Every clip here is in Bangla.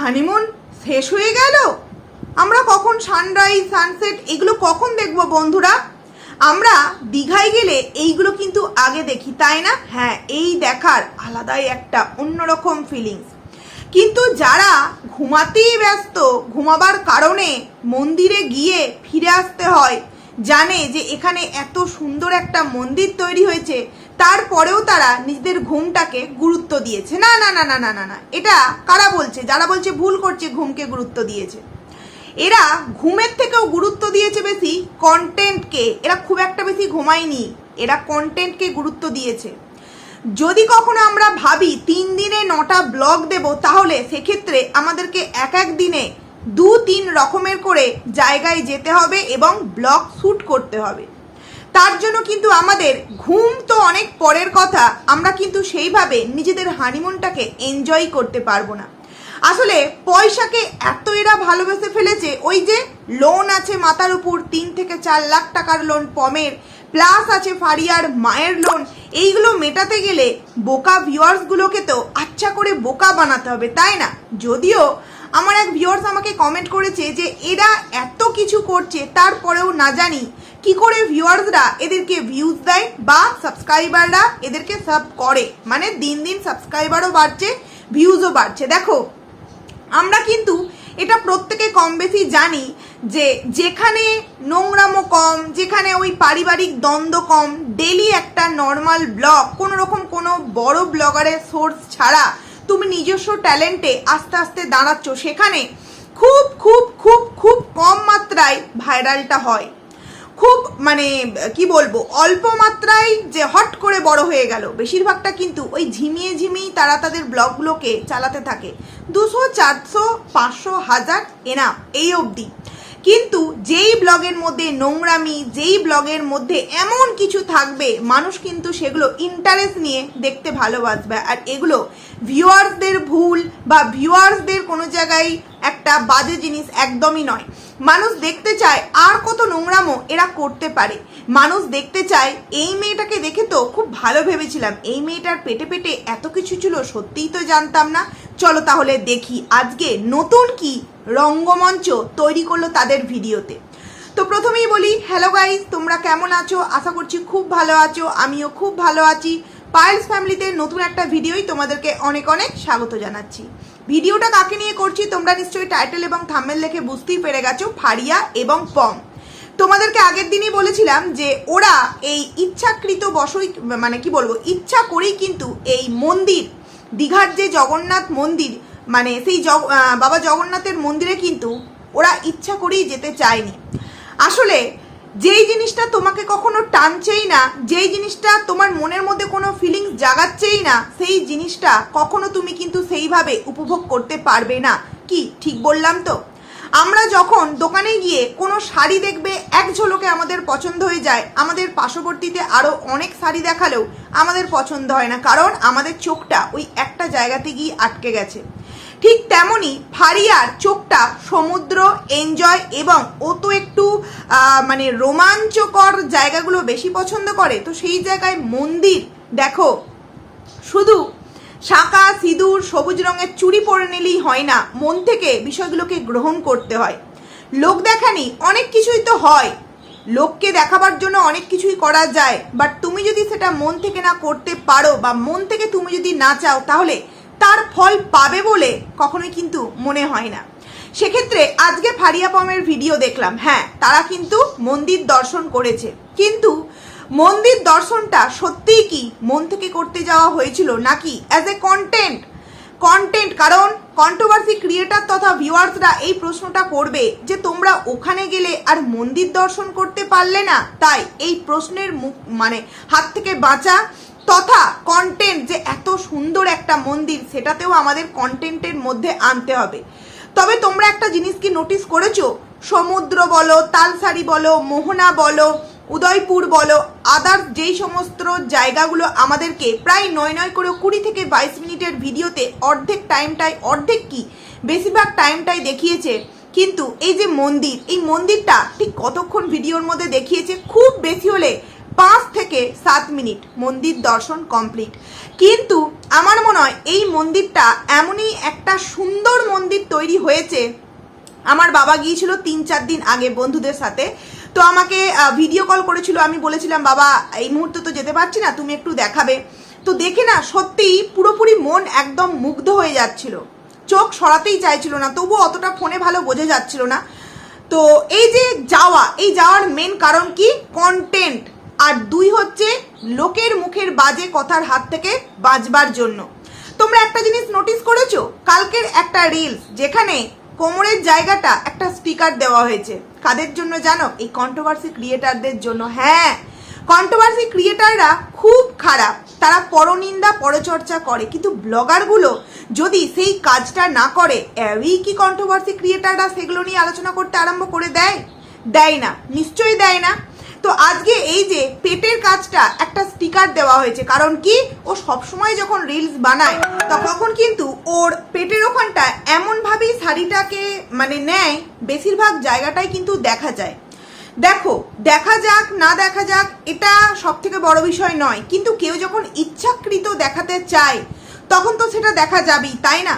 হানিমুন, শেষ হয়ে গেল? আমরা কখন সানরাইজ সানসেট এগুলো কখন দেখব বন্ধুরা? আমরা দীঘায় গেলে এইগুলো কিন্তু আগে দেখি, তাই না? হ্যাঁ এই দেখার আলাদাই একটা অন্যরকম ফিলিংস কিন্তু যারা ঘুমাতেই ব্যস্ত, ঘুমাবার কারণে মন্দিরে গিয়ে ফিরে আসতে হয়, জানে যে এখানে এত সুন্দর একটা মন্দির তৈরি হয়েছে তারপরেও তারা নিজেদের ঘুমটাকে গুরুত্ব দিয়েছে। না না না না না না না। এটা কারা বলছে? যারা বলছে ভুল করছে, ঘুমকে গুরুত্ব দিয়েছে। এরা ঘুমের থেকেও গুরুত্ব দিয়েছে বেশি কন্টেন্টকে এরা খুব একটা বেশি ঘুমায়নি। এরা কন্টেন্টকে গুরুত্ব দিয়েছে। যদি কখনো আমরা ভাবি তিন দিনে নটা ব্লগ দেব, তাহলে সেক্ষেত্রে আমাদেরকে এক এক দিনে দু তিন রকমের করে জায়গায় যেতে হবে এবং ব্লগ শ্যুট করতে হবে। তার জন্য কিন্তু আমাদের ঘুম তো অনেক পরের কথা। আমরা কিন্তু সেইভাবে নিজেদের হানিমুনটাকে এনজয় করতে পারব না। আসলে পয়সাকে এত এরা ভালোবেসে ফেলেছে, ওই যে লোন আছে মাথার উপর, তিন থেকে চার লাখ টাকার লোন পমের প্লাস আছে ফারিয়ার মায়ের লোন এইগুলো মেটাতে গেলে বোকা ভিউয়ার্সগুলোকে তো আচ্ছা করে বোকা বানাতে হবে, তাই না? যদিও আমার এক ভিউয়ার্স আমাকে কমেন্ট করেছে যে এরা এত কিছু করছে, তারপরেও না জানি কি করে ভিউয়ার্সরা এদেরকে ভিউজ দেয় বা সাবস্ক্রাইবাররা এদেরকে সাব করে? মানে দিন দিন সাবস্ক্রাইবারও বাড়ছে ভিউজও বাড়ছে। দেখো, আমরা কিন্তু এটা প্রত্যেকে কম বেশি জানি যে যেখানে নোংরামো কম, যেখানে ওই পারিবারিক দ্বন্দ্ব কম ডেলি একটা নর্মাল ব্লগ কোনো রকম কোনো বড় ব্লগারের সোর্স ছাড়া তুমি নিজস্ব ট্যালেন্টে আস্তে আস্তে দাঁড়াচ্ছ। সেখানে খুব খুব খুব খুব কম মাত্রায় ভাইরালটা হয়। খুব মানে কি বলব, অল্প মাত্রায় যে হট করে বড় হয়ে গেল। বেশিরভাগটা কিন্তু ওই ঝিমিয়ে ঝিমিয়ে তারা তাদের ব্লগগুলোকে চালাতে থাকে। দুশো, চারশো, পাঁচশো, হাজার এনা এই অবধি। কিন্তু যেই ব্লগের মধ্যে নোংরামি, যেই ব্লগের মধ্যে এমন কিছু থাকবে, মানুষ কিন্তু সেগুলো ইন্টারেস্ট নিয়ে দেখতে ভালোবাসবে। আর এগুলো ভিউয়ার্সদের ভুল বা ভিউয়ার্সদের কোনো জায়গায় একটা বাজে জিনিস একদমই নয়। মানুষ দেখতে চায় আর কত নোংরামো এরা করতে পারে। মানুষ দেখতে চায়, এই মেয়েটাকে দেখে তো খুব ভালো ভেবেছিলাম। এই মেয়েটার পেটে পেটে এত কিছু ছিল, সত্যিই তো জানতাম না। চলো তাহলে দেখি আজকে নতুন কি রঙ্গমঞ্চ তৈরি করল তাদের ভিডিওতে। তো প্রথমেই বলি, হ্যালো গাইজ তোমরা কেমন আছো? আশা করছি খুব ভালো আছো, আমিও খুব ভালো আছি। পায়েলস ফ্যামিলিতে নতুন একটা ভিডিওই তোমাদেরকে অনেক অনেক স্বাগত জানাচ্ছি। ভিডিওটা কাকে নিয়ে করছি তোমরা নিশ্চয়ই টাইটেল এবং থাম্বেল দেখে বুঝতেই পেরে গেছো, ফারিয়া এবং পম। তোমাদেরকে আগের দিনই বলেছিলাম যে ওরা এই ইচ্ছাকৃত বসই মানে কি বলব, ইচ্ছা করেই কিন্তু এই মন্দির, দীঘার যে জগন্নাথ মন্দির মানে সেই বাবা জগন্নাথের মন্দিরে কিন্তু ওরা ইচ্ছা করেই যেতে চায়নি। আসলে যেই জিনিসটা তোমাকে কখনো টানছেই না, যেই জিনিসটা তোমার মনের মধ্যে কোনো ফিলিংস জাগাচ্ছেই না, সেই জিনিসটা কখনো তুমি কিন্তু সেইভাবে উপভোগ করতে পারবে না। কি, ঠিক বললাম তো? আমরা যখন দোকানে গিয়ে কোনো শাড়ি দেখবে, এক ঝলকে আমাদের পছন্দ হয়ে যায়। আমাদের পার্শ্ববর্তীতে আরও অনেক শাড়ি দেখালেও আমাদের পছন্দ হয় না, কারণ আমাদের চোখটা ওই একটা জায়গাতে গিয়ে আটকে গেছে। ঠিক তেমনই ফারিয়ার চোখটা সমুদ্র, এনজয় এবং ও তো একটু মানে রোমাঞ্চকর জায়গাগুলো বেশি পছন্দ করে, তো সেই জায়গায় মন্দির, দেখো। শুধু শাঁকা সিঁদুর, সবুজ রঙের চুড়ি পরে নিলেই হয় না, মন থেকে বিষয়গুলোকে গ্রহণ করতে হয়। লোক দেখানি অনেক কিছুই তো হয়। লোককে দেখাবার জন্য অনেক কিছুই করা যায় বাট তুমি যদি সেটা মন থেকে না করতে পারো বা মন থেকে তুমি যদি না চাও, তাহলে তার ফল পাবে বলে কখনোই কিন্তু মনে হয় না। সেক্ষেত্রে আজকে ফারিয়া পমের ভিডিও দেখলাম। হ্যাঁ তারা কিন্তু মন্দির দর্শন করেছে। কিন্তু মন্দির দর্শনটা সত্যিই কি মন থেকে করতে যাওয়া হয়েছিল নাকি অ্যাজ এ কন্টেন্ট কন্টেন্ট কারণ কন্ট্রোভার্সি ক্রিয়েটার তথা ভিউয়ার্সরা এই প্রশ্নটা করবে যে তোমরা ওখানে গেলে আর মন্দির দর্শন করতে পারলে না। তাই এই প্রশ্নের মুখ মানে হাত থেকে বাঁচা তথা কন্টেন্ট যে এত সুন্দর একটা মন্দির, সেটাতেও আমাদের কন্টেন্টের মধ্যে আনতে হবে। তবে তোমরা একটা জিনিস কি নোটিস করেছ? সমুদ্র বলো, তালসারি বলো, মোহনা বলো, উদয়পুর বলো আদার যেই সমস্ত জায়গাগুলো আমাদেরকে প্রায় নয় নয় করে কুড়ি থেকে বাইশ মিনিটের ভিডিওতে অর্ধেক টাইমটাই অর্ধেক কি? বেশিরভাগ টাইমটাই দেখিয়েছে। কিন্তু এই যে মন্দির, এই মন্দিরটা ঠিক কতক্ষণ ভিডিওর মধ্যে দেখিয়েছে? খুব বেশি হলে পাঁচ থেকে সাত মিনিট মন্দির দর্শন কমপ্লিট। কিন্তু আমার মনে হয় এই মন্দিরটা এমনই একটা সুন্দর মন্দির তৈরি হয়েছে। আমার বাবা গিয়েছিল তিন চার দিন আগে বন্ধুদের সাথে। তো আমাকে ভিডিও কল করেছিল। আমি বলেছিলাম, বাবা, এই মুহূর্তে তো যেতে পারছি না, তুমি একটু দেখাবে। তো দেখে না, সত্যিই পুরোপুরি মন একদম মুগ্ধ হয়ে যাচ্ছিল। চোখ সরাতেই চাইছিল না তবু অতটা ফোনে ভালো বোঝা যাচ্ছিল না। তো এই যে যাওয়া, এই যাওয়ার মেন কারণ কি? কন্টেন্ট আর দুই হচ্ছে লোকের মুখের বাজে কথার হাত থেকে বাঁচবার জন্য। তোমরা একটা জিনিস নোটিস করেছ? কালকের একটা রিলস যেখানে কোমরের জায়গাটা একটা স্পিকার দেওয়া হয়েছে। কাদের জন্য জানো? এই কন্ট্রোভার্সি ক্রিয়েটারদের জন্য। হ্যাঁ কন্ট্রোভার্সি ক্রিয়েটাররা খুব খারাপ। তারা পরনিন্দা, পরচর্চা করে। কিন্তু ব্লগারগুলো যদি সেই কাজটা না করে এই কি কন্ট্রোভার্সি ক্রিয়েটাররা সেগুলো নিয়ে আলোচনা করতে আরম্ভ করে দেয়? দেয় না। নিশ্চয়ই দেয় না। তো আজকে এই যে পেটের কাজটা একটা স্টিকার দেওয়া হয়েছে। কারণ কি? ও সবসময় যখন রিলস বানায় তখন কিন্তু ওর পেটের ওখানটা এমনভাবেই শাড়িটাকে মানে নেয়, বেশিরভাগ জায়গাটাই কিন্তু দেখা যায়। দেখো, দেখা যাক, না দেখা যাক, এটা সব থেকে বড় বিষয় নয়। কিন্তু কেউ যখন ইচ্ছাকৃত দেখাতে চায়, তখন তো সেটা দেখা যাবেই, তাই না?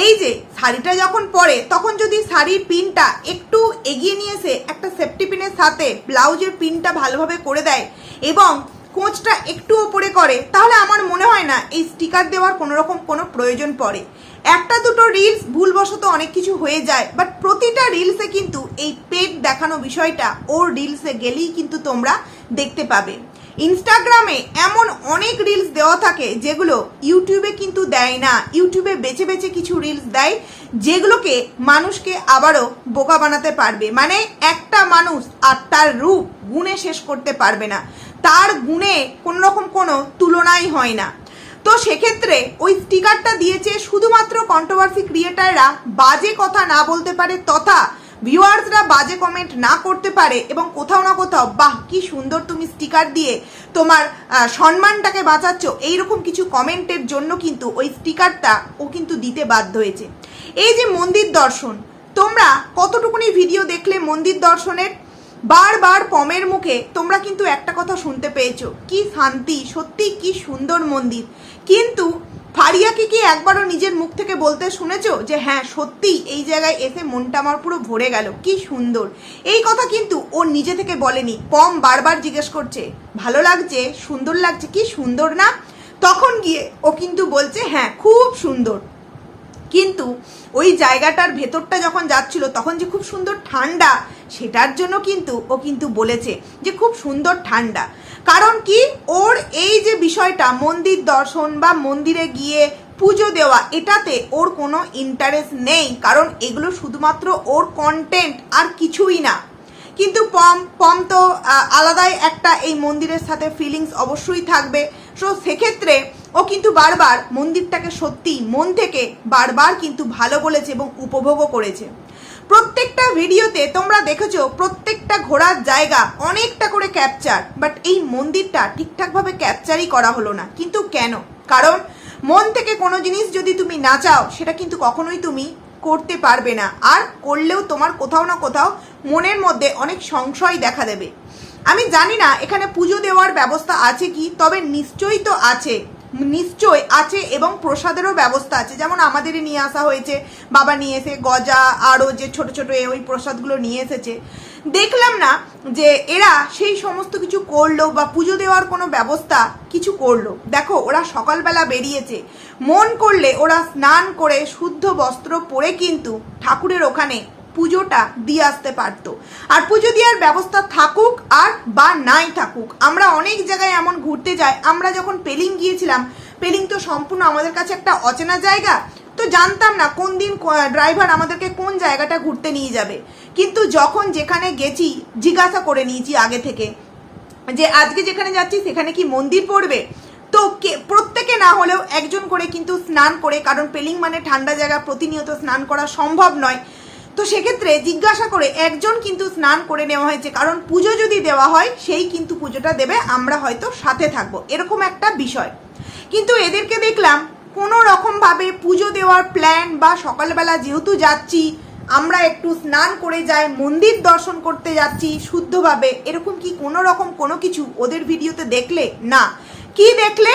এই যে শাড়িটা যখন পরে, তখন যদি শাড়ির পিনটা একটু এগিয়ে নিয়ে এসে একটা সেফটি পিনের সাথে ব্লাউজের পিনটা ভালোভাবে করে দেয় এবং কোঁচটা একটু ওপরে করে, তাহলে আমার মনে হয় না এই স্টিকার দেওয়ার কোনো রকম কোনো প্রয়োজন পড়ে। একটা দুটো রিলস ভুলবশত অনেক কিছু হয়ে যায় বাট প্রতিটা রিলসে কিন্তু এই পেট দেখানো বিষয়টা, ওর রিলসে গেলেই কিন্তু তোমরা দেখতে পাবে। ইনস্টাগ্রামে এমন অনেক রিলস দেওয়া থাকে যেগুলো ইউটিউবে কিন্তু দেয় না। ইউটিউবে বেছে বেছে কিছু রিলস দেয় যেগুলোকে মানুষকে আবারও বোকা বানাতে পারবে। মানে একটা মানুষ আর তার রূপ গুণে শেষ করতে পারবে না। তার গুণে কোনো রকম কোনো তুলনাই হয় না। তো সেক্ষেত্রে ওই স্টিকারটা দিয়েছে শুধুমাত্র কন্ট্রোভার্সি ক্রিয়েটাররা বাজে কথা না বলতে পারে তথা ভিউয়ার্সরা বাজে কমেন্ট না করতে পারে এবং কোথাও না কোথাও, বাহ, কি সুন্দর তুমি স্টিকার দিয়ে তোমার সম্মানটাকে বাঁচাচ্ছ। এইরকম কিছু কমেন্টের জন্য কিন্তু ওই স্টিকারটা ও কিন্তু দিতে বাধ্য হয়েছে। এই যে মন্দির দর্শন, তোমরা কতটুকুনি ভিডিও দেখলে মন্দির দর্শনের? বারবার পমের মুখে তোমরা কিন্তু একটা কথা শুনতে পেয়েছ, কি শান্তি সত্যি কি সুন্দর মন্দির। কিন্তু ফারিয়াকে কি একবারও নিজের মুখ থেকে বলতে শুনেছো? যে হ্যাঁ সত্যি এই জায়গায় এসে মনটা আমার পুরো ভরে গেল। কি সুন্দর। এই কথা কিন্তু ও নিজে থেকে বলেনি। পম বারবার জিজ্ঞেস করছে, ভালো লাগছে? সুন্দর লাগছে? কি সুন্দর না? তখন গিয়ে ও কিন্তু বলছে হ্যাঁ খুব সুন্দর। কিন্তু ওই জায়গাটার ভেতরটা যখন যাচ্ছিল, তখন যে খুব সুন্দর ঠান্ডা, সেটার জন্য কিন্তু ও কিন্তু বলেছে যে খুব সুন্দর ঠান্ডা। কারণ কি? ওর এই যে বিষয়টা, মন্দির দর্শন বা মন্দিরে গিয়ে পুজো দেওয়া, এটাতে ওর কোনো ইন্টারেস্ট নেই। কারণ এগুলো শুধুমাত্র ওর কন্টেন্ট আর কিছুই না। কিন্তু পম পম তো আলাদাই একটা এই মন্দিরের সাথে ফিলিংস অবশ্যই থাকবে। সো সেক্ষেত্রে ও কিন্তু বারবার মন্দিরটাকে সত্যি মন থেকে বারবার কিন্তু ভালো বলেছে এবং উপভোগও করেছে। প্রত্যেকটা ভিডিওতে তোমরা দেখেছ প্রত্যেকটা ঘোরার জায়গা অনেকটা করে ক্যাপচার বাট এই মন্দিরটা ঠিকঠাকভাবে ক্যাপচারই করা হলো না। কিন্তু কেন? কারণ মন থেকে কোনো জিনিস যদি তুমি না চাও, সেটা কিন্তু কখনোই তুমি করতে পারবে না। আর করলেও তোমার কোথাও না কোথাও মনের মধ্যে অনেক সংশয় দেখা দেবে। আমি জানি না, এখানে পুজো দেওয়ার ব্যবস্থা আছে কি? তবে নিশ্চয়ই তো আছে। নিশ্চয় আছে এবং প্রসাদেরও ব্যবস্থা আছে। যেমন আমাদেরই নিয়ে আসা হয়েছে, বাবা নিয়ে এসে গজা, আরও যে ছোট ছোট ওই প্রসাদগুলো নিয়ে এসেছে। দেখলাম না যে এরা সেই সমস্ত কিছু করল বা পুজো দেওয়ার কোনো ব্যবস্থা কিছু করল। দেখো, ওরা সকালবেলা বেরিয়েছে। মন করলে ওরা স্নান করে শুদ্ধ বস্ত্র পরে কিন্তু ঠাকুরের ওখানে পুজোটা দিয়ে আসতে পারতো। আর পুজো দেওয়ার ব্যবস্থা থাকুক আর বা নাই থাকুক, আমরা অনেক জায়গায় এমন ঘুরতে যাই, আমরা যখন পেলিং গিয়েছিলাম, পেলিং তো সম্পূর্ণ আমাদের কাছে একটা অচেনা জায়গা, তো জানতাম না কোন দিন ড্রাইভার আমাদেরকে কোন জায়গাটা ঘুরতে নিয়ে যাবে। কিন্তু যখন যেখানে গেছি, জিজ্ঞাসা করে নিয়েছি আগে থেকে, যে আজকে যেখানে যাচ্ছি সেখানে কি মন্দির পড়বে? তো প্রত্যেকে না হলেও একজন করে কিন্তু স্নান করে, কারণ পেলিং মানে ঠান্ডা জায়গা, প্রতিনিয়ত স্নান করা সম্ভব নয়। তো সেক্ষেত্রে জিজ্ঞাসা করে একজন কিন্তু স্নান করে নেওয়া হয়েছে, কারণ পুজো যদি দেওয়া হয়, সেই কিন্তু পুজোটা দেবে, আমরা হয়তো সাথে থাকব। এরকম একটা বিষয়। কিন্তু এদেরকে দেখলাম, কোনো রকমভাবে পুজো দেওয়ার প্ল্যান বা সকালবেলা যেহেতু যাচ্ছি, আমরা একটু স্নান করে যাই, মন্দির দর্শন করতে যাচ্ছি শুদ্ধভাবে, এরকম কি কোনো রকম কোনো কিছু ওদের ভিডিওতে দেখলে? না। কি দেখলে?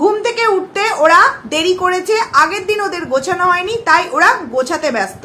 ঘুম থেকে উঠতে ওরা দেরি করেছে, আগের দিন ওদের গোছানো হয়নি, তাই ওরা গোছাতে ব্যস্ত।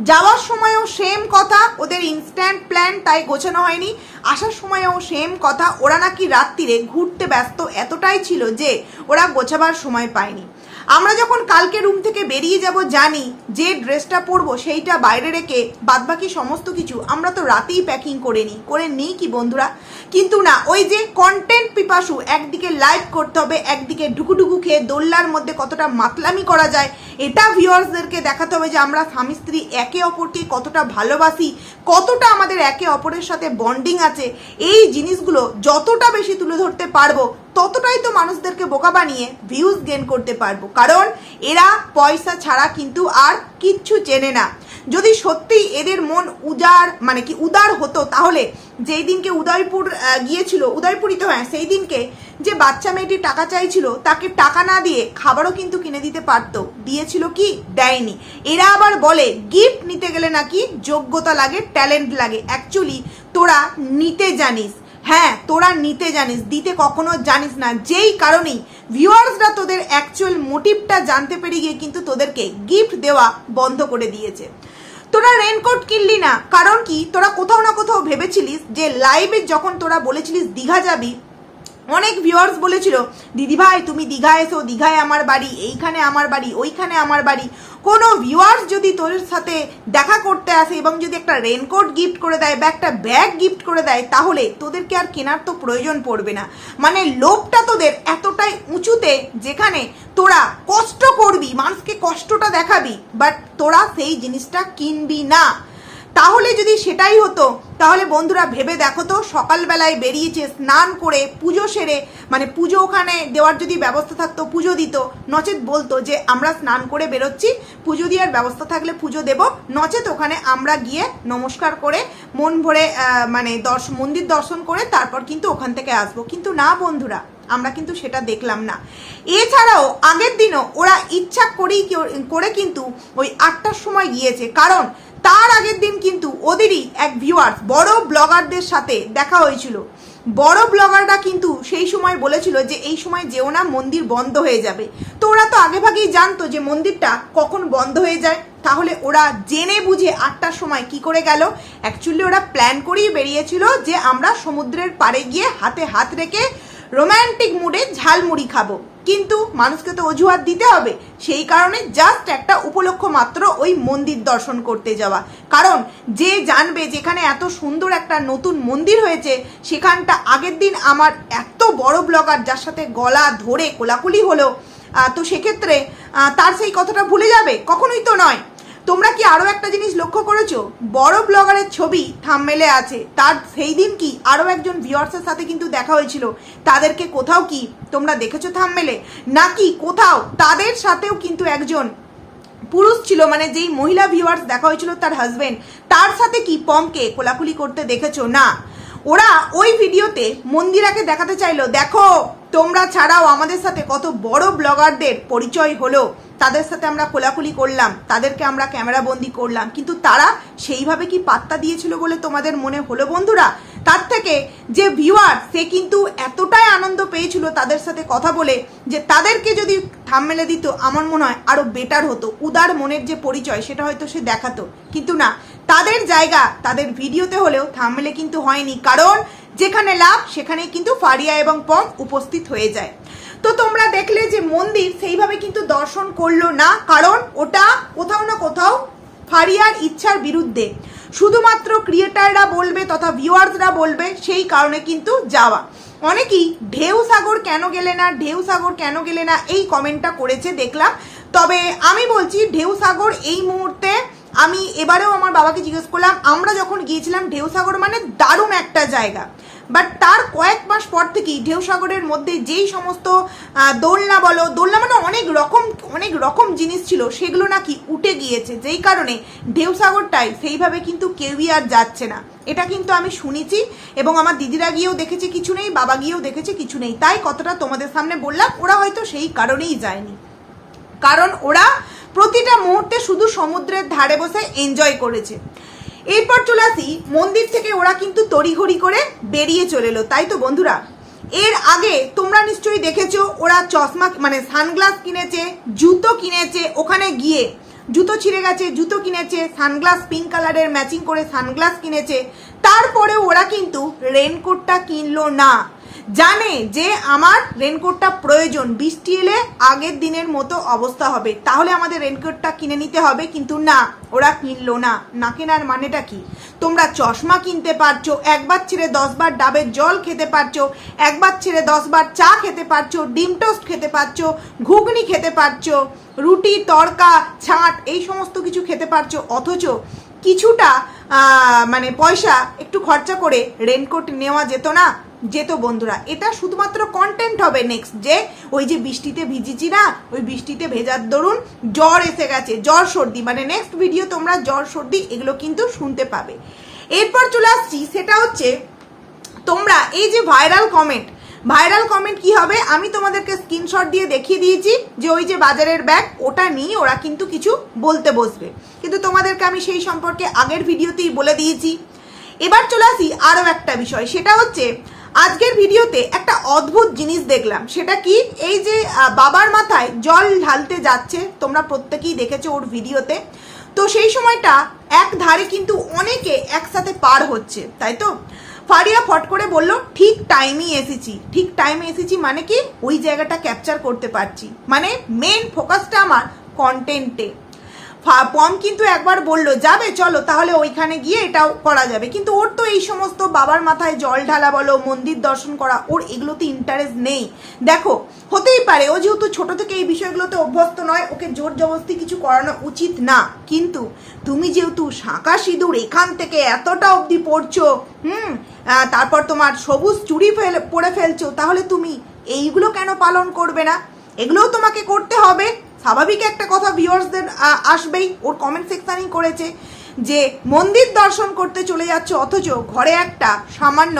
যাওয়ার সময়ও সেম কথা, ওদের ইনস্ট্যান্ট প্ল্যান তাই গোছানো হয়নি। আসার সময়ও সেম কথা, ওরা নাকি রাত্রিরে ঘুরতে ব্যস্ত এতটাই ছিল যে ওরা গোছাবার সময় পায়নি। আমরা যখন কালকে রুম থেকে বেরিয়ে যাব, জানি যে ড্রেসটা পরবো সেইটা বাইরে রেখে বাদবাকি সমস্ত কিছু আমরা তো রাতেই প্যাকিং করে নিই। করে নিই কি বন্ধুরা? কিন্তু না, ওই যে কন্টেন্ট পিপাসু, একদিকে লাইভ করতে হবে, একদিকে ঢুকুঢুকু খেয়ে দোল্লার মধ্যে কতটা মাতলামি করা যায়, এটা ভিউয়ার্সদেরকে দেখাতে হবে যে আমরা স্বামী স্ত্রী একে অপরকে কতটা ভালোবাসি, কতটা আমাদের একে অপরের সাথে বন্ডিং আছে। এই জিনিসগুলো যতটা বেশি তুলে ধরতে পারব ততটাই তো মানুষদেরকে বোকা বানিয়ে ভিউজ গেন করতে পারব। কারণ এরা পয়সা ছাড়া কিন্তু আর কিচ্ছু চেনে না। যদি সত্যি এদের মন উজার মানে কি উদার হতো, তাহলে যেই দিনকে উদয়পুর গিয়েছিল, উদয়পুরই তো হ্যাঁ সেই দিনকে যে বাচ্চা মেয়েটি টাকা চাইছিল, তাকে টাকা না দিয়ে খাবারও কিন্তু কিনে দিতে পারতো। দিয়েছিল কি? দেয়নি। এরা আবার বলে গিফট নিতে গেলে নাকি যোগ্যতা লাগে ট্যালেন্ট লাগে। অ্যাকচুয়ালি তোরা নিতে জানিস। হ্যাঁ তোরা নিতে জানিস, দিতে কখনো জানিস না। যেই কারণেই ভিউয়ার্সরা তোদের অ্যাকচুয়াল মোটিভটা জানতে পেরে গিয়ে কিন্তু তোদেরকে গিফট দেওয়া বন্ধ করে দিয়েছে। তোরা রেনকোট কিনলি না, কারণ কি? তোরা কোথাও না কোথাও ভেবেছিলিস যে লাইভে যখন তোরা বলেছিলিস দীঘা যাবি অনেক ভিউয়ার্স বলেছিল দিদি ভাই তুমি দীঘা এসো, দীঘায় আমার বাড়ি, এইখানে আমার বাড়ি, ওইখানে আমার বাড়ি। কোনো ভিউয়ার্স যদি তোর সাথে দেখা করতে আসে এবং যদি একটা রেনকোট গিফট করে দেয় বা একটা ব্যাগ গিফট করে দেয়, তাহলে তোদেরকে আর কেনার তো প্রয়োজন পড়বে না। মানে লোভটা তোদের এতটাই উঁচুতে যেখানে তোরা কষ্ট করবি, মানুষকে কষ্টটা দেখাবি বাট তোরা সেই জিনিসটা কিনবি না। তাহলে যদি সেটাই হতো, তাহলে বন্ধুরা ভেবে দেখো তো, সকালবেলায় বেরিয়েছে, স্নান করে, পুজো সেরে মানে পুজো ওখানে দেওয়ার যদি ব্যবস্থা থাকতো, পুজো দিত, নচেত বলতো যে আমরা স্নান করে বেরোচ্ছি, পুজো দেওয়ার ব্যবস্থা থাকলে পুজো দেব, নচেত ওখানে আমরা গিয়ে নমস্কার করে, মন ভরে মানে দর্শ, মন্দির দর্শন করে তারপর কিন্তু ওখান থেকে আসব। কিন্তু না বন্ধুরা, আমরা কিন্তু সেটা দেখলাম না। এছাড়াও আগের দিনও ওরা ইচ্ছা করেই করে কিন্তু ওই আটটার সময় গিয়েছে। কারণ তার আগের দিন কিন্তু ওদেরই এক ভিউয়ার্স বড় ব্লগারদের সাথে দেখা হয়েছিল। বড় ব্লগাররা কিন্তু সেই সময় বলেছিল যে, এই সময় যেও না, মন্দির বন্ধ হয়ে যাবে। তো ওরা তো আগে ভাগেই জানতো যে, মন্দিরটা কখন বন্ধ হয়ে যায়। তাহলে ওরা জেনে বুঝে আটটার সময় কি করে গেল। অ্যাকচুয়ালি ওরা প্ল্যান করেই বেরিয়েছিল যে, আমরা সমুদ্রের পাড়ে গিয়ে হাতে হাত রেখে রোম্যান্টিক মুডে ঝালমুড়ি খাব। কিন্তু মানুষকে তো অজুহাত দিতে হবে। সেই কারণে জাস্ট একটা উপলক্ষ মাত্র ওই মন্দির দর্শন করতে যাওয়া। কারণ যে জানবে যেখানে এত সুন্দর একটা নতুন মন্দির হয়েছে, সেখানটা আগের দিন আমার এত বড় ব্লগার যার সাথে গলা ধরে কোলাকুলি হলো তো সেক্ষেত্রে তার সেই কথাটা ভুলে যাবে? কখনোই তো নয়। তোমরা কি আরও একটা জিনিস লক্ষ্য করেছ? বড় ব্লগারের ছবি থামমেলে আছে। তার সেই দিন কি আরও একজন ভিউয়ার্সের সাথে কিন্তু দেখা হয়েছিল। তাদেরকে কোথাও কি তোমরা দেখেছ থামমেলে নাকি কোথাও তাদের সাথেও কিন্তু একজন পুরুষ ছিল মানে যেই মহিলা ভিউয়ার্স দেখা হয়েছিল তার হাজবেন্ড তার সাথে কি পমকে কোলাকুলি করতে দেখেছ? না। ওরা ওই ভিডিওতে মন্দিরাকে দেখাতে চাইলো, দেখো, তোমরা ছাড়াও আমাদের সাথে কত বড় ব্লগারদের পরিচয় হলো। তাদের সাথে আমরা কোলাকুলি করলাম, তাদেরকে আমরা ক্যামেরা বন্দি করলাম, কিন্তু তারা সেইভাবে কি পাত্তা দিয়েছিল বলে তোমাদের মনে হলো বন্ধুরা? তার থেকে যে ভিউয়ার সে কিন্তু এতটাই আনন্দ পেয়েছিল তাদের সাথে কথা বলে যে তাদেরকে যদি থামমেলে দিত, আমার মনে হয় আরও বেটার হতো। উদার মনের যে পরিচয়, সেটা হয়তো সে দেখাতো। কিন্তু না, তাদের জায়গা, তাদের ভিডিওতে হলেও থামমেলে কিন্তু হয়নি। কারণ যেখানে লাভ সেখানে কিন্তু ফারিয়া এবং পম উপস্থিত হয়ে যায়। তো তোমরা দেখলে যে মন্দির সেইভাবে কিন্তু দর্শন করল না, কারণ ওটা কোথাও না কোথাও ফারিয়ার ইচ্ছার বিরুদ্ধে। শুধুমাত্র ক্রিয়েটাররা বলবে তথা ভিউয়ার্সরা বলবে সেই কারণে কিন্তু যাওয়া। অনেকেই ঢেউ সাগর কেন গেলে না, ঢেউ সাগর কেন গেলে না, এই কমেন্টটা করেছে, দেখলাম। তবে আমি বলছি, ঢেউ সাগর এই মুহূর্তে আমি এবারেও আমার বাবাকে জিজ্ঞেস করলাম, আমরা যখন গিয়েছিলাম ঢেউসাগর মানে দারুণ একটা জায়গা। বাট তার কয়েক মাস পর থেকেই ঢেউসাগরের মধ্যে যেই সমস্ত দোলনা বলো, দোলনা মানে অনেক রকম অনেক রকম জিনিস ছিল, সেগুলো নাকি উঠে গিয়েছে। যেই কারণে ঢেউসাগরটাই সেইভাবে কিন্তু কেউই আর যাচ্ছে না। এটা কিন্তু আমি শুনেছি এবং আমার দিদিরা গিয়েও দেখেছে কিছু নেই, বাবা গিয়েও দেখেছে কিছু নেই। তাই কতটা তোমাদের সামনে বললাম, ওরা হয়তো সেই কারণেই যায়নি। কারণ ওরা প্রতিটা মুহূর্তে শুধু সমুদ্রের ধারে বসে এনজয় করেছে। এরপর চলে আসি, মন্দির থেকে ওরা কিন্তু তড়িঘড়ি করে বেরিয়ে চলে এলো, তাই তো বন্ধুরা? এর আগে তোমরা নিশ্চয়ই দেখেছ, ওরা চশমা মানে সানগ্লাস কিনেছে, জুতো কিনেছে ওখানে গিয়ে। জুতো ছিঁড়ে গেছে, জুতো কিনেছে, সানগ্লাস পিঙ্ক কালারের ম্যাচিং করে সানগ্লাস কিনেছে। তারপরে ওরা কিন্তু রেনকোটটা কিনলো না। জানে যে আমার রেনকোটটা প্রয়োজন। বৃষ্টি এলে আগের দিনের মতো অবস্থা হবে। তাহলে আমাদের রেনকোটটা কিনে নিতে হবে, কিন্তু না, ওরা কিনলো না। না কেনার মানেটা কি? তোমরা চশমা কিনতে পারছ, একবার ছেড়ে দশবার ডাবের জল খেতে পারছ, একবার ছেড়ে দশবার চা খেতে পারছ, ডিম টোস্ট খেতে পারছ, ঘুগনি খেতে পারছ, রুটি, তড়কা, ছাঁট, এই সমস্ত কিছু খেতে পারছ। অথচ কিছুটা মানে পয়সা একটু খরচা করে রেনকোট নেওয়া যেত না। যেত বন্ধুরা। এটা শুধুমাত্র কন্টেন্ট হবে নেক্সট যে ওই যে বৃষ্টিতে ভিজিছি না, ওই বৃষ্টিতে ভেজার দরুন জ্বর এসে গেছে, জ্বর সর্দি। মানে নেক্সট ভিডিও তোমরা জ্বর, সর্দি এগুলো কিন্তু শুনতে পাবে। এরপর চলে আসছি, সেটা হচ্ছে তোমরা এই যে ভাইরাল কমেন্ট ভাইরাল কমেন্ট কি হবে? আমি তোমাদেরকে স্ক্রিনশট দিয়ে দেখিয়ে দিয়েছি যে ওই যে বাজারের ব্যাগ ওটা নিয়ে ওরা কিন্তু কিছু বলতে বসবে। কিন্তু তোমাদেরকে আমি সেই সম্পর্কে আগের ভিডিওতেই বলে দিয়েছি। এবার চলে আসি আরও একটা বিষয়, সেটা হচ্ছে আজকের ভিডিওতে একটা অদ্ভুত জিনিস দেখলাম। সেটা কি? এই যে বাবার মাথায় জল ঢালতে যাচ্ছে, তোমরা প্রত্যেকেই দেখেছ ওর ভিডিওতে। তো সেই সময়টা এক ধারে কিন্তু অনেকে একসাথে পার হচ্ছে, তাই তো? ফারিয়া ফট করে বলল, ঠিক টাইমেই এসেছি। ঠিক টাইমে এসেছি মানে কি? ওই জায়গাটা ক্যাপচার করতে পারছি। মানে মেন ফোকাসটা আমার কন্টেন্টে পম কিন্তু একবার বলল, যাবে, চলো, তাহলে ওইখানে গিয়ে এটাও করা যাবে। কিন্তু ওর তো এই সমস্ত বাবার মাথায় জল ঢালা বলো, মন্দির দর্শন করা, ওর এগুলোতে ইন্টারেস্ট নেই। দেখো, হতেই পারে, ও যেহেতু ছোট থেকে এই বিষয়গুলোতে অভ্যস্ত নয়, ওকে জোর জবরদস্তি কিছু করানো উচিত না। কিন্তু তুমি যেহেতু শাঁকা সিঁদুর এখান থেকে এতটা অবধি পড়ছো, হুম তারপর তোমার সবুজ চুড়ি ফেলে, পরে ফেলছো, তাহলে তুমি এইগুলো কেন পালন করবে না? এগুলোও তোমাকে করতে হবে। স্বাভাবিক একটা কথা ভিউয়ার্সদের আসবেই। ওর কমেন্ট সেকশানেই করেছে যে, মন্দির দর্শন করতে চলে যাচ্ছ, অথচ ঘরে একটা সামান্য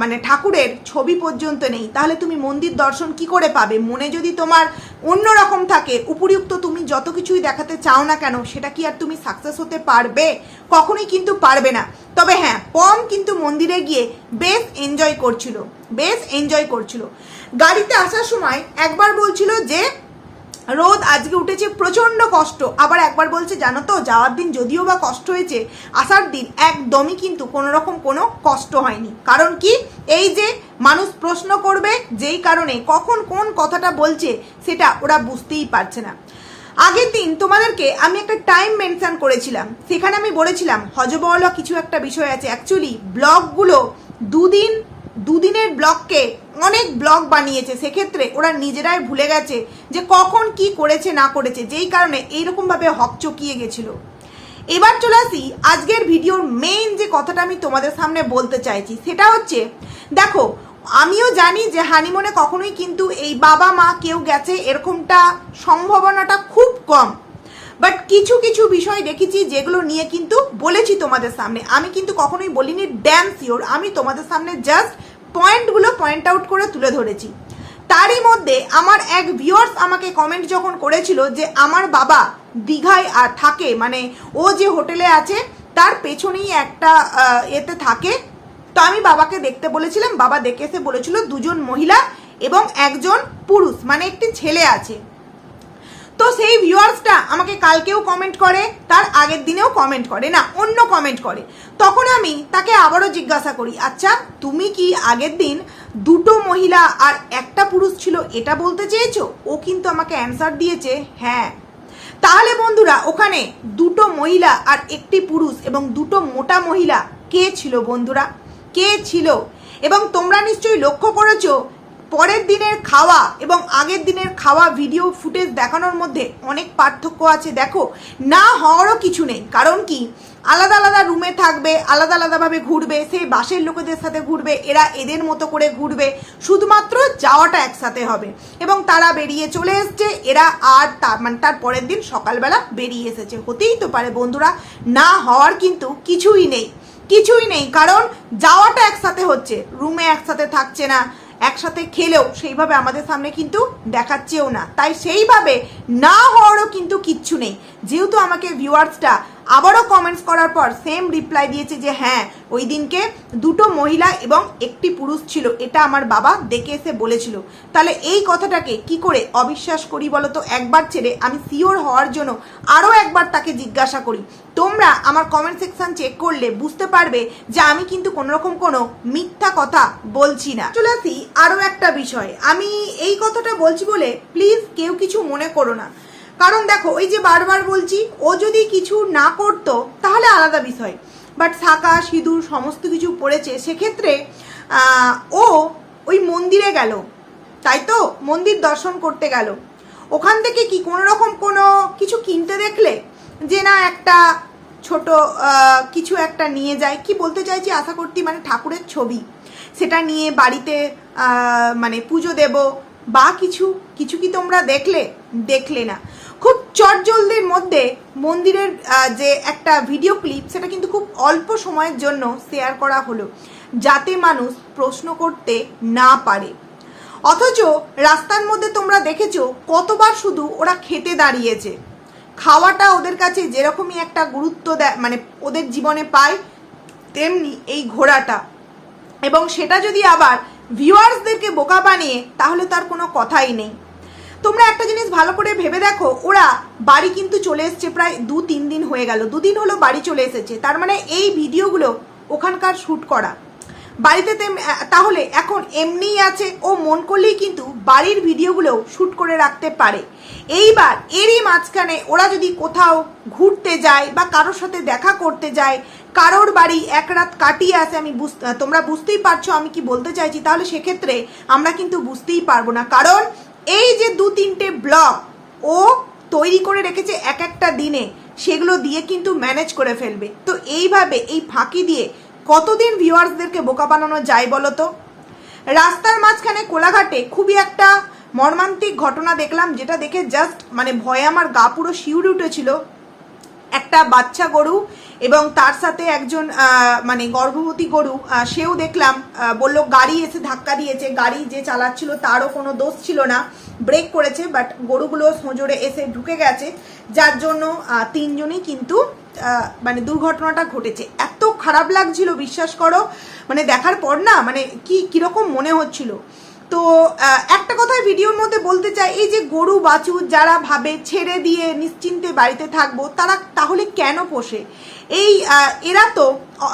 মানে ঠাকুরের ছবি পর্যন্ত নেই। তাহলে তুমি মন্দির দর্শন কি করে পাবে? মনে যদি তোমার অন্য রকম থাকে, উপরিউক্ত তুমি যত কিছুই দেখাতে চাও না কেন, সেটা কি আর তুমি সাকসেস হতে পারবে? কখনোই কিন্তু পারবে না। তবে হ্যাঁ পম কিন্তু মন্দিরে গিয়ে বেশ এনজয় করছিল। বেশ এনজয় করছিল। গাড়িতে আসার সময় একবার বলছিল যে রোদ আজকে উঠেছে প্রচণ্ড কষ্ট। আবার একবার বলছে, জানো তো, যাওয়ার দিন যদিও বা কষ্ট হয়েছে, আসার দিন একদমই কিন্তু কোনো রকম কোনো কষ্ট হয়নি। কারণ কি? এই যে মানুষ প্রশ্ন করবে যেই কারণে, কখন কোন কথাটা বলছে সেটা ওরা বুঝতেই পারছে না। আগের দিন তোমাদেরকে আমি একটা টাইম মেনশন করেছিলাম। সেখানে আমি বলেছিলাম হজবহলা কিছু একটা বিষয় আছে। অ্যাকচুয়ালি ব্লগগুলো দুদিন দুদিনের ব্লগকে অনেক ব্লগ বানিয়েছে, সেক্ষেত্রে ওরা নিজেরাই ভুলে গেছে যে কখন কি করেছে, না করেছে, যেই কারণে এইরকমভাবে হকচকিয়ে গেছিল। এবার চলে আসি আজকের ভিডিওর মেইন যে কথাটা আমি তোমাদের সামনে বলতে চাইছি, সেটা হচ্ছে, দেখো, আমিও জানি যে হানিমনে কখনোই কিন্তু এই বাবা, মা কেউ গেছে এরকমটা সম্ভাবনাটা খুব কম। বাট কিছু কিছু বিষয় দেখেছি যেগুলো নিয়ে কিন্তু বলেছি তোমাদের সামনে। আমি কিন্তু কখনোই বলিনি ড্যাম শিওর আমি তোমাদের সামনে জাস্ট পয়েন্টগুলো পয়েন্ট আউট করে তুলে ধরেছি। তারই মধ্যে আমার এক ভিউয়ার্স আমাকে কমেন্ট যখন করেছিল যে আমার বাবা দীঘায় আর থাকে মানে ও যে হোটেলে আছে, তার পেছনেই একটা এতে থাকে। তো আমি বাবাকে দেখতে বলেছিলাম, বাবা দেখে এসে বলেছিল, দুজন মহিলা এবং একজন পুরুষ মানে একটি ছেলে আছে। তো সেই ভিউয়ার্সটা আমাকে কালকেও কমেন্ট করে, তার আগের দিনেও কমেন্ট করে, না, অন্য কমেন্ট করে। তখন আমি তাকে আবারও জিজ্ঞাসা করি আচ্ছা তুমি কি আগের দিন দুটো মহিলা আর একটা পুরুষ ছিল এটা বলতে চেয়েছো? ও কিন্তু আমাকে অ্যান্সার দিয়েছে হ্যাঁ। তাহলে বন্ধুরা, ওখানে দুটো মহিলা আর একটি পুরুষ এবং দুটো মোটা মহিলা কে ছিল বন্ধুরা? কে ছিল? এবং তোমরা নিশ্চয়ই লক্ষ্য করেছ পরের দিনের খাওয়া এবং আগের দিনের খাওয়া ভিডিও ফুটেজ দেখানোর মধ্যে অনেক পার্থক্য আছে। দেখো, না হওয়ারও কিছু নেই। কারণ কি? আলাদা আলাদা রুমে থাকবে, আলাদা আলাদাভাবে ঘুরবে, সেই বাসের লোকেদের সাথে ঘুরবে, এরা এদের মতো করে ঘুরবে। শুধুমাত্র যাওয়াটা একসাথে হবে। এবং তারা বেরিয়ে চলে এসছে, এরা আর তার মানে তার পরের দিন সকালবেলা বেরিয়ে এসেছে। হতেই তো পারে বন্ধুরা, না হওয়ার কিন্তু কিছুই নেই। কিছুই নেই, কারণ যাওয়াটা একসাথে হচ্ছে। রুমে একসাথে থাকছে না। একসাথে খেলেও সেইভাবে আমাদের সামনে কিন্তু দেখাচ্ছেও না। তাই সেইভাবে না হওয়ারও কিন্তু কিচ্ছু নেই। যেহেতু আমাকে ভিউয়ার্সটা আবারও কমেন্টস করার পর সেম রিপ্লাই দিয়েছে যে হ্যাঁ ওই দিনকে দুটো মহিলা এবং একটি পুরুষ ছিল। এটা আমার বাবা দেখে এসে বলেছিল। তাহলে এই কথাটাকে কি করে অবিশ্বাস করি বলো তো? একবার ছেড়ে আমি সিওর হওয়ার জন্য আরও একবার তাকে জিজ্ঞাসা করি। তোমরা আমার কমেন্ট সেকশন চেক করলে বুঝতে পারবে যে আমি কিন্তু কোনো রকম কোনো মিথ্যা কথা বলছি না। চলে আসি আরও একটা বিষয়। আমি এই কথাটা বলছি বলে প্লিজ কেউ কিছু মনে করো না। কারণ দেখো, ওই যে বারবার বলছি, ও যদি কিছু না করতো, তাহলে আলাদা বিষয়। বাট শাঁকা সিঁদুর, সমস্ত কিছু পড়েছে, সেক্ষেত্রে ও ওই মন্দিরে গেল। তাই তো? মন্দির দর্শন করতে গেল। ওখান থেকে কি কোনো রকম কোনো কিছু কিনতে দেখলে? যে না, একটা ছোট কিছু একটা নিয়ে যায়। কি বলতে চাইছি? আশা করছি মানে ঠাকুরের ছবি। সেটা নিয়ে বাড়িতে মানে পুজো দেব বা কিছু। কিছু কি তোমরা দেখলে? দেখলে না। খুব চটজলদির মধ্যে মন্দিরের যে একটা ভিডিও ক্লিপ সেটা কিন্তু খুব অল্প সময়ের জন্য শেয়ার করা হলো, যাতে মানুষ প্রশ্ন করতে না পারে। অথচ রাস্তার মধ্যে তোমরা দেখেছ কতবার শুধু ওরা খেতে দাঁড়িয়েছে। খাওয়াটা ওদের কাছে যেরকমই একটা গুরুত্ব দেয় মানে ওদের জীবনে পায়, তেমনি এই ঘোড়াটা। এবং সেটা যদি আবার ভিউয়ার্সদেরকে বোকা বানিয়ে, তাহলে তার কোনো কথাই নেই। তোমরা একটা জিনিস ভালো করে ভেবে দেখো, ওরা বাড়ি কিন্তু চলে এসছে প্রায় দু তিন দিন হয়ে গেল। দুদিন হলো বাড়ি চলে এসেছে। তার মানে এই ভিডিওগুলো ওখানকার শ্যুট করা। বাড়িতে তাহলে এখন এমনিই আছে, ও মন করলেই কিন্তু বাড়ির ভিডিওগুলো শ্যুট করে রাখতে পারে। এইবার এরই মাঝখানে ওরা যদি কোথাও ঘুরতে যায় বা কারোর সাথে দেখা করতে যায়, কারোর বাড়ি এক রাত কাটিয়ে আসে, আমি তোমরা বুঝতেই পারছ আমি কি বলতে চাইছি, তাহলে সেক্ষেত্রে আমরা কিন্তু বুঝতেই পারব না। কারণ এই যে দু তিনটে ব্লক ও তৈরি করে রেখেছে এক একটা দিনে, সেগুলো দিয়ে কিন্তু ম্যানেজ করে ফেলবে। তো এইভাবে এই ফাঁকি দিয়ে কতদিন ভিউয়ার্সদেরকে বোকা বানানো যায় বলো তো? রাস্তার মাঝখানে কোলাঘাটে খুবই একটা মর্মান্তিক ঘটনা দেখলাম, যেটা দেখে জাস্ট মানে ভয়ে আমার গা পুরো শিউরে উঠেছিল। একটা বাচ্চা গরু এবং তার সাথে একজন মানে গর্ভবতী গরু সেও দেখলাম বলল গাড়ি এসে ধাক্কা দিয়েছে, গাড়ি যে চালাচ্ছিল তারও কোনো দোষ ছিল না, ব্রেক করেছে বাট গরুগুলো সোজোরে এসে ঢুকে গেছে, যার জন্য তিনজনই কিন্তু মানে দুর্ঘটনাটা ঘটেছে। এত খারাপ লাগছিল, বিশ্বাস করো মানে দেখার পর না মানে কি, কীরকম মনে হচ্ছিল। তো একটা কথাই ভিডিওর মধ্যে বলতে চাই, এই যে গরু, বাছুর যারা ভাবে ছেড়ে দিয়ে নিশ্চিন্তে বাড়িতে থাকব, তারা তাহলে কেন পোষে? এই এরা তো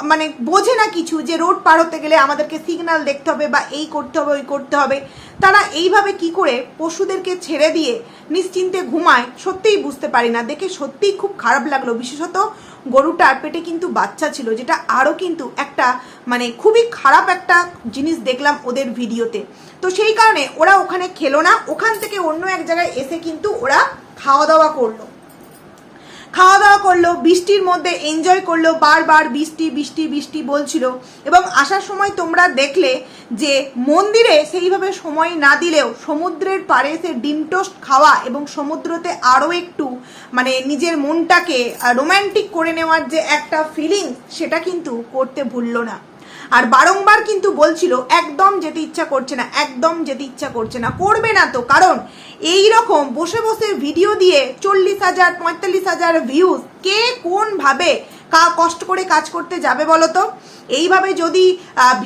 মানে বোঝে না কিছু যে রোড পার হতে গেলে আমাদেরকে সিগন্যাল দেখতে হবে বা এই করতে হবে, ওই করতে হবে। তারা এইভাবে কি করে পশুদেরকে ছেড়ে দিয়ে নিশ্চিন্তে ঘুমায়, সত্যিই বুঝতে পারি না। দেখে সত্যিই খুব খারাপ লাগল। বিশেষত গরুটার পেটে কিন্তু বাচ্চা ছিল, যেটা আরও কিন্তু একটা মানে খুবই খারাপ একটা জিনিস দেখলাম ওদের ভিডিওতে। তো সেই কারণে ওরা ওখানে খেলো না। ওখান থেকে অন্য এক জায়গায় এসে কিন্তু ওরা খাওয়া দাওয়া করল। খাওয়া দাওয়া করল, বৃষ্টির মধ্যে এনজয় করল, বারবার বৃষ্টি বৃষ্টি বৃষ্টি বলছিল। এবং আসার সময় তোমরা দেখলে যে মন্দিরে সেইভাবে সময় না দিলেও সমুদ্রের পাড়ে এসে ডিম টোস্ট খাওয়া এবং সমুদ্রতে আরও একটু মানে নিজের মনটাকে রোম্যান্টিক করে নেওয়ার যে একটা ফিলিং সেটা কিন্তু করতে ভুললো না। আর বারংবার কিন্তু বলছিল, একদম যেতে ইচ্ছা করছে না, একদম যেতে ইচ্ছা করছে না। করবে না তো, কারণ এই রকম বসে বসে ভিডিও দিয়ে চল্লিশ হাজার, পঁয়তাল্লিশ হাজার ভিউজ কে কোনভাবে কা কষ্ট করে কাজ করতে যাবে বলো তো এইভাবে যদি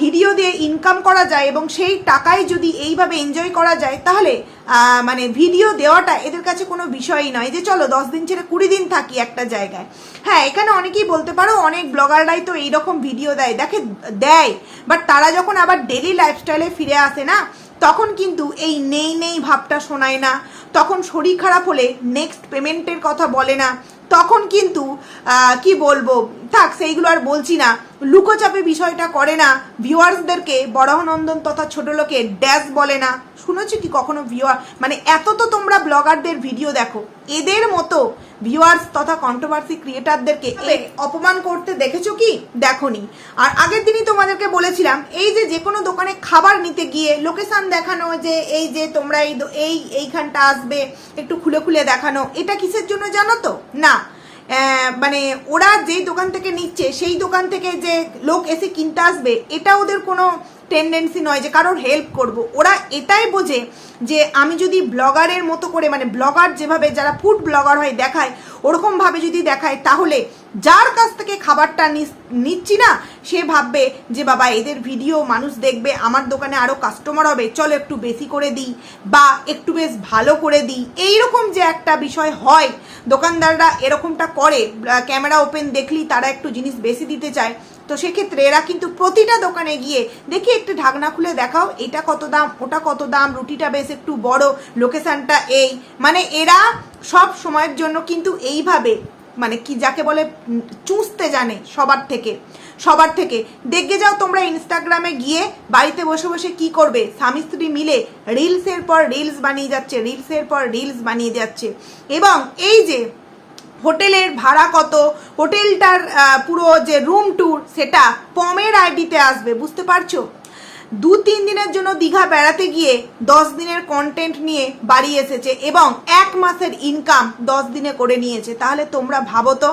ভিডিও দিয়ে ইনকাম করা যায় এবং সেই টাকায় যদি এইভাবে এনজয় করা যায়, তাহলে মানে ভিডিও দেওয়াটা এদের কাছে কোনো বিষয়ই নয় যে চলো দশ দিন ছেড়ে কুড়ি দিন থাকি একটা জায়গায়। হ্যাঁ এখানে অনেকেই বলতে পারো, অনেক ব্লগাররাই তো এইরকম ভিডিও দেয়, দেখে, দেয়। বাট তারা যখন আবার ডেলি লাইফস্টাইলে ফিরে আসে না, তখন কিন্তু এই নেই নেই ভাবটা শোনায় না। তখন শরীর খারাপ হলে নেক্সট পেমেন্টের কথা বলে না। তখন কিন্তু কি বলব থাক সেইগুলো আর বলছি না। লুকোচাপে বিষয়টা করে না। ভিউয়ার্সদেরকে বরাহনন্দন তথা ছোট লোকে ড্যাশ বলে না। শুনেছি কি কখনো ভিউয়ার? মানে এত তো তোমরা ব্লগারদের ভিডিও দেখো। এদের মতো ভিউয়ার্স তথা কন্ট্রোভার্সি ক্রিয়েটারদেরকে অপমান করতে দেখেছ কি? দেখোনি। আর আগের দিনই তোমাদেরকে বলেছিলাম এই যে যে কোনো দোকানে খাবার নিতে গিয়ে লোকেশান দেখানো যে এই যে তোমরা এই এই এইখানটা আসবে একটু খুলে খুলে দেখানো এটা কিসের জন্য জানো তো? না। মানে ওরা যেই দোকান থেকে নিচ্ছে, সেই দোকান থেকে যে লোক এসে কিনতে আসবে, এটা ওদের কোনো টেন্ডেন্সি নয় যে কারোর হেল্প করব। ওরা এটাই বোঝে যে আমি যদি ব্লগারের মতো করে মানে ব্লগার যেভাবে, যারা ফুড ব্লগার হয়, দেখায় ওরকমভাবে যদি দেখায়, তাহলে যার কাছ থেকে খাবারটা নিচ্ছি না, সে ভাববে যে, বাবা, এদের ভিডিও মানুষ দেখবে, আমার দোকানে আরও কাস্টমার হবে, চলো একটু বেশি করে দিই বা একটু বেশ ভালো করে দিই। এইরকম যে একটা বিষয় হয়, দোকানদাররা এরকমটা করে ক্যামেরা ওপেন দেখলি তারা একটু জিনিস বেশি দিতে চায়। তো সেক্ষেত্রে এরা কিন্তু প্রতিটা দোকানে গিয়ে দেখি একটু ঢাকনা খুলে দেখাও, এটা কত দাম, ওটা কত দাম, রুটিটা বেশ একটু বড়, লোকেশানটা এই। মানে এরা সব সময়ের জন্য কিন্তু এইভাবে মানে কি যাকে বলে চুষতে জানে সবার থেকে সবার থেকে। দেখে যাও তোমরা ইনস্টাগ্রামে গিয়ে বাড়িতে বসে বসে কি করবে। স্বামী স্ত্রী মিলে রিলসের পর রিলস বানিয়ে যাচ্ছে, রিলসের পর রিলস বানিয়ে যাচ্ছে। এবং এই যে হোটেলের ভাড়া কত? হোটেলটার পুরো যে রুম ট্যুর সেটা পমের আইডিতে আসবে, বুঝতে পারছ? দু তিন দিনের জন্য দীঘা বেড়াতে গিয়ে দশ দিনের কন্টেন্ট নিয়ে বাড়ি এসেছে এবং এক মাসের ইনকাম দশ দিনে করে নিয়েছে। তাহলে তোমরা ভাবো তো।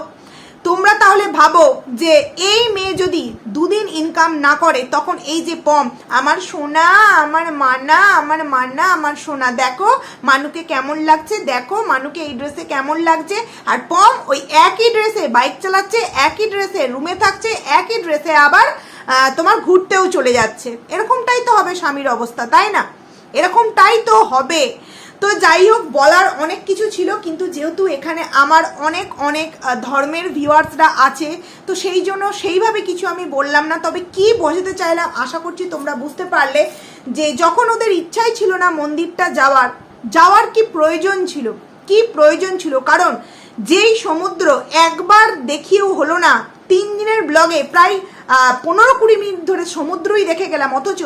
তোমরা তাহলে ভাবো যে এই মেয়ে যদি দুদিন ইনকাম না করে, তখন এই যে পম, আমার সোনা, আমার মানা আমার মানা, আমার সোনা। দেখো, মানুকে কেমন লাগছে, দেখো, মানুকে এই ড্রেসে কেমন লাগছে। আর পম ওই একই ড্রেসে বাইক চালাচ্ছে, একই ড্রেসে রুমে থাকছে, একই ড্রেসে আবার তোমার ঘুরতেও চলে যাচ্ছে। এরকমটাই তো হবে স্বামীর অবস্থা, তাই না? এরকমটাই তো হবে। তো যাই হোক, বলার অনেক কিছু ছিল, কিন্তু যেহেতু এখানে আমার অনেক অনেক ধর্মের ভিউয়ার্সরা আছে, তো সেই জন্য সেইভাবে কিছু আমি বললাম না। তবে কি বোঝাতে চাইলাম, আশা করছি তোমরা বুঝতে পারলে যে যখন ওদের ইচ্ছাই ছিল না মন্দিরটা যাওয়ার যাওয়ার কি প্রয়োজন ছিল? কি প্রয়োজন ছিল? কারণ যেই সমুদ্র একবার দেখিয়েও হলো না তিন দিনের ব্লগে প্রায় পনেরো কুড়ি মিনিট ধরে সমুদ্রই দেখে গেলাম, অথচ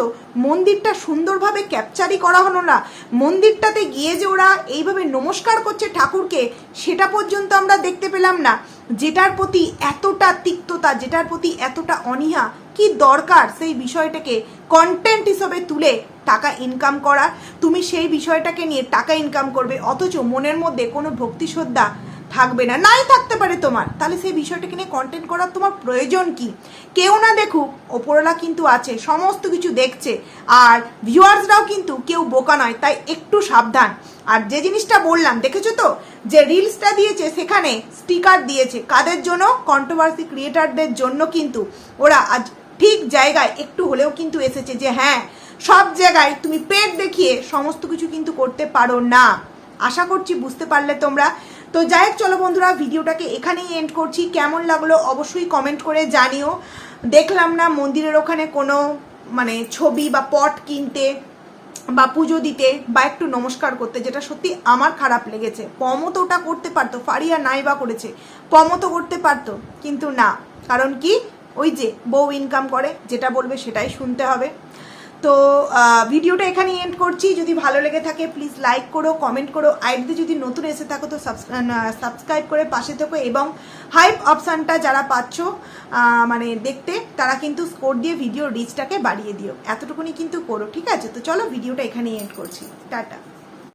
মন্দিরটা সুন্দরভাবে ক্যাপচারই করা হলো না। মন্দিরটাতে গিয়ে যে ওরা এইভাবে নমস্কার করছে ঠাকুরকে, সেটা পর্যন্ত আমরা দেখতে পেলাম না। যেটার প্রতি এতটা তিক্ততা, যেটার প্রতি এতটা অনীহা, কি দরকার সেই বিষয়টাকে কন্টেন্ট হিসেবে তুলে টাকা ইনকাম করা তুমি সেই বিষয়টাকে নিয়ে টাকা ইনকাম করবে, অথচ মনের মধ্যে কোনো ভক্তি শ্রদ্ধা থাকবে না, নাই থাকতে পারে তোমার। তাহলে সেই বিষয়টাকে নিয়ে কন্টেন্ট করার তোমার প্রয়োজন কি? কেউ না দেখুক, ওপরওয়ালা কিন্তু আছে, সমস্ত কিছু দেখছে, আর ভিউয়ার্সরাও কিন্তু কেউ বোকা নয়, তাই একটু সাবধান। আর যে জিনিসটা বললাম, দেখেছ তো? যে রিলসটা দিয়েছে, সেখানে স্টিকার দিয়েছে। কাদের জন্য? কন্ট্রোভার্সি ক্রিয়েটারদের জন্য কিন্তু। ওরা আজ ঠিক জায়গায় একটু হলেও কিন্তু এসেছে যে হ্যাঁ সব জায়গায় তুমি পেট দেখিয়ে সমস্ত কিছু কিন্তু করতে পারো না। আশা করছি বুঝতে পারলে তোমরা। তো যাই হোক, চলো বন্ধুরা, ভিডিওটাকে এখানেই এন্ড করছি। কেমন লাগল অবশ্যই কমেন্ট করে জানিও। দেখলাম না মন্দিরের ওখানে কোনো মানে ছবি বা পট কিনতে বা পুজো দিতে বা একটু নমস্কার করতে, যেটা সত্যি আমার খারাপ লেগেছে। পমও তো ওটা করতে পারতো, ফারিয়া নাই বা করেছে। পমও তো করতে পারতো, কিন্তু না। কারণ কি? ওই যে বউ ইনকাম করে, যেটা বলবে সেটাই শুনতে হবে। তো ভিডিওটা এখানেই এন্ড করছি। যদি ভালো লেগে থাকে প্লিজ লাইক করো কমেন্ট করো। আইডিতে যদি নতুন এসে থাকো, তো সাবস্ক্রাইব করে পাশে থেকো এবং হাইপ অপশানটা যারা পাচ্ছ মানে দেখতে, তারা কিন্তু স্কোর দিয়ে ভিডিও রিচটাকে বাড়িয়ে দিও। এতটুকুনি কিন্তু করো, ঠিক আছে? তো চলো, ভিডিওটা এখানেই এন্ড করছি। টাটা।